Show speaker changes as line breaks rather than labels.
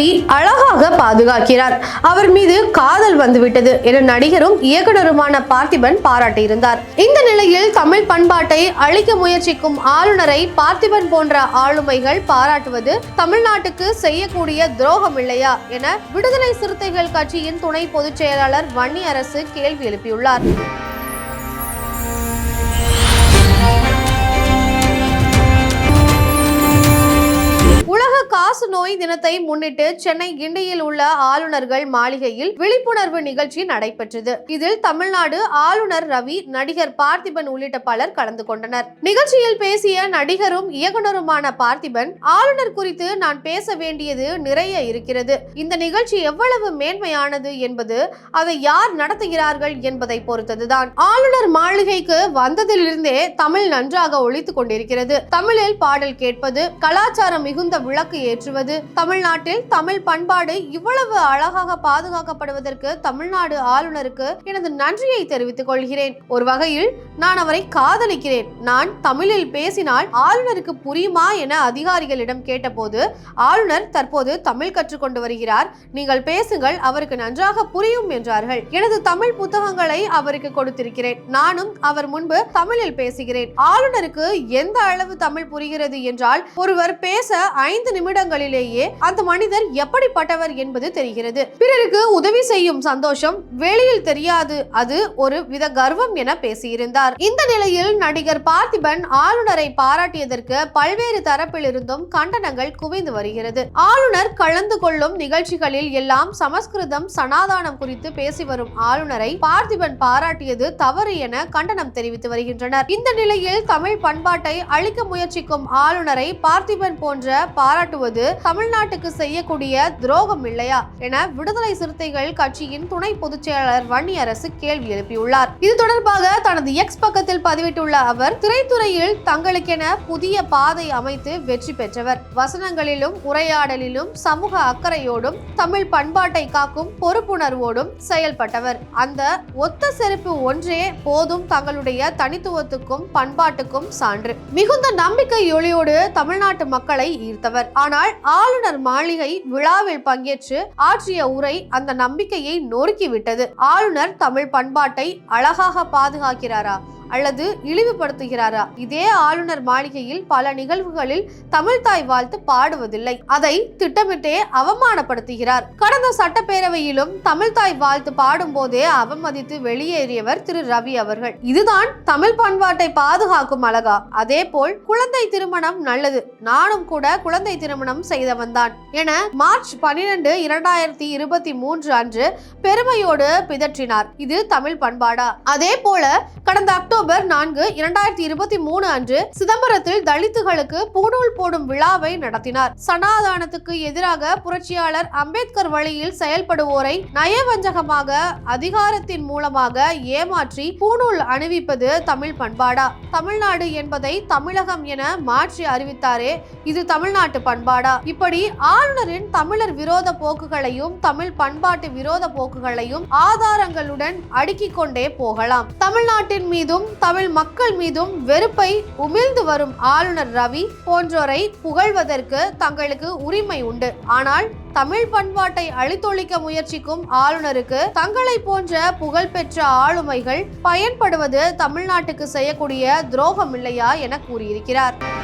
ரவி அழகாக பாதுகாக்கிறார். அவர் மீது காதல் வந்துவிட்டது என நடிகரும் இயக்குனருமான பார்த்திபன் பாராட்டியிருந்தார். இந்த நிலையில் தமிழ் பண்பாட்டை அழிக்க முயற்சிக்கும் ஆளுநரை பார்த்திபன் போன்ற ஆளுமைகள் பாராட்டுவது தமிழ்நாட்டுக்கு செய்யக்கூடிய துரோகம் இல்லையா என விடுதலை சிறுத்தைகள் கட்சியின் துணை பொதுச் செயலாளர் வன்னி அரசு கேள்வி எழுப்பியுள்ளார். காசு நோய் தினத்தை முன்னிட்டு சென்னை கிண்டியில் உள்ள ஆளுநர்கள் மாளிகையில் விழிப்புணர்வு நிகழ்ச்சி நடைபெற்றது. இதில் தமிழ்நாடு ஆளுநர் ரவி நடிகர் பார்த்திபன் உள்ளிட்ட பலர் கலந்து கொண்டனர். நிகழ்ச்சியில் பேசிய நடிகரும் இயக்குனருமான பார்த்திபன் ஆளுநர் குறித்து நான் பேச வேண்டியது நிறைய இருக்கிறது. இந்த நிகழ்ச்சி எவ்வளவு மேன்மையானது என்பது அதை யார் நடத்துகிறார்கள் என்பதை பொறுத்ததுதான். ஆளுநர் மாளிகைக்கு வந்ததிலிருந்தே தமிழ் நன்றாக ஒழித்துக் கொண்டிருக்கிறது. தமிழில் பாடல் கேட்பது கலாச்சாரம் மிகுந்த விளக்கு ஏற்றுவது. தமிழ்நாட்டில் தமிழ் பண்பாடு இவ்வளவு அழகாக பாதுகாக்கப்படுவதற்கு தமிழ்நாடு ஆளுநருக்கு எனது நன்றியை தெரிவித்துக் கொள்கிறேன். ஒரு வகையில் நான் அவரை காதலிக்கிறேன். நான் தமிழில் பேசினால் ஆளுநருக்கு புரியுமா என அதிகாரிகளிடம் கேட்டபோது ஆளுநர் தற்போது தமிழ் கற்றுக்கொண்டு வருகிறார். நீங்கள் பேசுங்கள் அவருக்கு நன்றாக புரியும் என்றார்கள். எனது தமிழ் புத்தகங்களை அவருக்கு கொடுத்திருக்கிறேன். நானும் அவர் முன்பு தமிழில் பேசுகிறேன். ஆளுநருக்கு எந்த அளவு தமிழ் புரிகிறது என்றால் ஒருவர் பேச ஐந்து நிமிடங்களிலேயே அந்த மனிதர் எப்படிப்பட்டவர் என்பது தெரிகிறது. பிறருக்கு உதவி செய்யும் சந்தோஷம் வெளியில் தெரியாது. அது ஒரு வித கர்வம் என பேசியிருந்தார். இந்த நிலையில் நடிகர் பார்த்திபன் ஆளுநரை பாராட்டியதற்கு பல்வேறு தரப்பிலிருந்தும் கண்டனங்கள் குவிந்து வருகிறது. ஆளுநர் கலந்து கொள்ளும் நிகழ்ச்சிகளில் எல்லாம் சமஸ்கிருதம் சனாதானம் குறித்து பேசி வரும் ஆளுநரை பார்த்திபன் பாராட்டியது தவறு என கண்டனம் தெரிவித்து வருகின்றனர். இந்த நிலையில் தமிழ் பண்பாட்டை அழிக்க முயற்சிக்கும் ஆளுநரை பார்த்திபன் போன்ற பாராட்டு பாராட்டுவது தமிழ்நாட்டுக்கு செய்யக்கூடிய துரோகம் இல்லையா என விடுதலை சிறுத்தைகள் கட்சியின் துணை பொதுச் செயலாளர் வன்னி அரசு கேள்வி எழுப்பியுள்ளார். இது தொடர்பாக தனது எக்ஸ் பக்கத்தில் பதிவிட்டுள்ள அவர் திரைத்துறையில் தங்களுக்கென புதிய பாதை அமைத்து வெற்றி பெற்றவர். வசனங்களிலும் உரையாடலிலும் சமூக அக்கறையோடும் தமிழ் பண்பாட்டை காக்கும் பொறுப்புணர்வோடும் செயல்பட்டவர். அந்த ஒத்த செருப்பு ஒன்றே போதும் தங்களுடைய தனித்துவத்துக்கும் பண்பாட்டுக்கும் சான்று. மிகுந்த நம்பிக்கை ஒளியோடு தமிழ்நாட்டு மக்களை ஈர்த்தவர். ஆனால் ஆளுநர் மாளிகை விழாவில் பங்கேற்று ஆற்றிய உரை அந்த நம்பிக்கையை நொறுக்கிவிட்டது. ஆளுநர் தமிழ் பண்பாட்டை அழகாக பாதுகாக்கிறாரா? அல்லது இழிவுபடுத்துகிறாரா? இதே ஆளுநர் மாளிகையில் பல நிகழ்வுகளில் தமிழ்தாய் வாழ்த்து பாடுவதில்லை. அதை திட்டமிட்டே அவமானப்படுத்துகிறார். கடந்த சட்டப்பேரவையிலும் தமிழ்தாய் வாழ்த்து பாடும் போதே அவமதித்து வெளியேறியவர் திரு ரவி அவர்கள். இதுதான் தமிழ் பண்பாட்டை பாதுகாக்கும் அழகா. அதே போல் குழந்தை திருமணம் நல்லது. நானும் கூட குழந்தை திருமணம் செய்தவன் தான் என மார்ச் பனிரெண்டு இரண்டாயிரத்தி இருபத்தி மூன்று அன்று பெருமையோடு பிதற்றினார். இது தமிழ் பண்பாடா? அதே போல கடந்த அக்டோபர் நான்கு இரண்டாயிரத்தி இருபத்தி மூணு அன்று சிதம்பரத்தில் தலித்துகளுக்கு பூணூல் போடும் விழாவை நடத்தினார். சனாதானத்துக்கு எதிராக புரட்சியாளர் அம்பேத்கர் வழியில் செயல்படுவோரை நயவஞ்சகமாக அதிகாரத்தின் மூலமாக ஏமாற்றி பூணூல் அணிவிப்பது தமிழ் பண்பாடா? தமிழ்நாடு என்பதை தமிழகம் என மாற்றி அறிவித்தாரே இது தமிழ்நாட்டு பண்பாடா? இப்படி ஆளுநரின் தமிழர் விரோத போக்குகளையும் தமிழ் பண்பாட்டு விரோத போக்குகளையும் ஆதாரங்களுடன் அடுக்கிக் கொண்டே போகலாம். தமிழ்நாட்டின் மீதும் தமிழ் மக்கள் மீதும் வெறுப்பை உமிழ்ந்து வரும் ஆளுநர் ரவி போன்றோரை புகழ்வதற்கு தங்களுக்கு உரிமை உண்டு. ஆனால் தமிழ் பண்பாட்டை அழித்தொழிக்க முயற்சிக்கும் ஆளுநருக்கு தங்களை போன்ற புகழ்பெற்ற ஆளுமைகள் பயன்படுவது தமிழ்நாட்டுக்கு செய்யக்கூடிய துரோகம் இல்லையா என கூறியிருக்கிறார்.